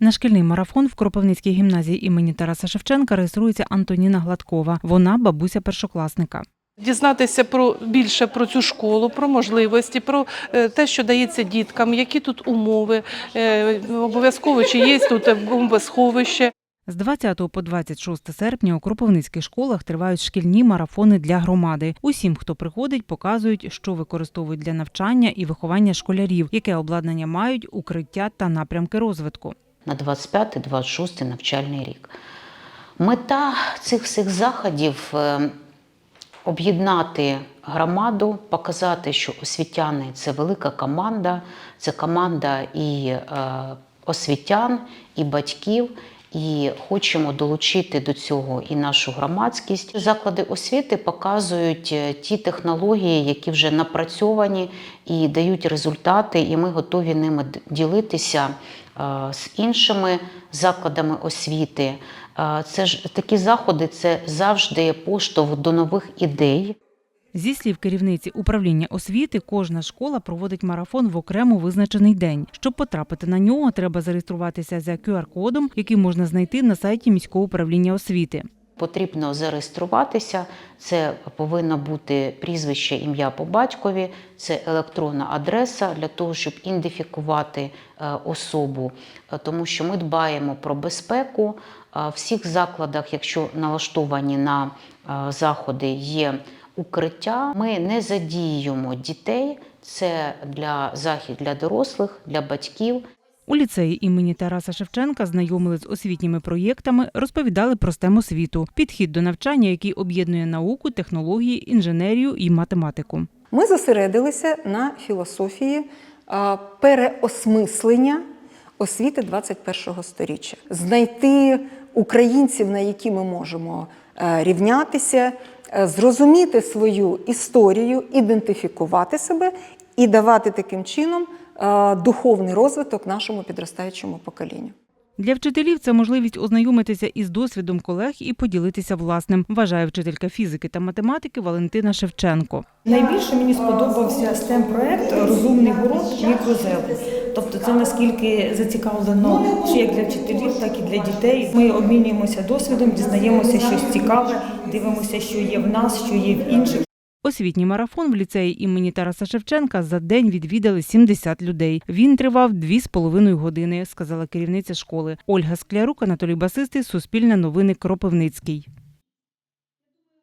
На шкільний марафон в Кропивницькій гімназії імені Тараса Шевченка реєструється Антоніна Гладкова. Вона бабуся першокласника. Дізнатися про більше про цю школу, про можливості, про е, те, що дається діткам, які тут умови, е, обов'язково чи є тут бомбосховище. З 20 по 26 серпня у кропивницьких школах тривають шкільні марафони для громади. Усім, хто приходить, показують, що використовують для навчання і виховання школярів, яке обладнання мають, укриття та напрямки розвитку. На 25-26 навчальний рік. Мета цих всіх заходів е, об'єднати громаду, показати, що освітяни це велика команда, це команда і е, освітян, і батьків. І хочемо долучити до цього і нашу громадськість. Заклади освіти показують е, ті технології, які вже напрацьовані і дають результати, і ми готові ними ділитися е, з іншими закладами освіти. Е, Це ж такі заходи це завжди поштовх до нових ідей. Зі слів керівниці управління освіти, кожна школа проводить марафон в окремо визначений день. Щоб потрапити на нього, треба зареєструватися за QR-кодом, який можна знайти на сайті міського управління освіти. Потрібно зареєструватися. Це повинно бути прізвище, ім'я по батькові, це електронна адреса для того, щоб ідентифікувати е, особу, Е, тому що ми дбаємо про безпеку. Е, В всіх закладах, якщо налаштовані на заходи, є укриття. Ми не задіюємо дітей. Це для захід для дорослих, для батьків. У ліцеї імені Тараса Шевченка знайомили з освітніми проєктами, розповідали про STEM освіту, підхід до навчання, який об'єднує науку, технології, інженерію і математику. Ми зосередилися на філософії переосмислення освіти 21-го сторіччя, знайти українців, на які ми можемо е, рівнятися, зрозуміти свою історію, ідентифікувати себе і давати таким чином е, духовний розвиток нашому підростаючому поколінню. Для вчителів це можливість ознайомитися із досвідом колег і поділитися власним, вважає вчителька фізики та математики Валентина Шевченко. Найбільше мені сподобався stem проект Розумний город мікрозелу. Тобто це наскільки зацікавлено що як для вчителів, так і для дітей. Ми обмінюємося досвідом, дізнаємося щось цікаве, дивимося, що є в нас, що є в інших. Освітній марафон в ліцеї імені Тараса Шевченка за день відвідали 70 людей. Він тривав дві з половиною години, сказала керівниця школи. Ольга Склярук, Анатолій Басистий, Суспільне новини Кропивницький.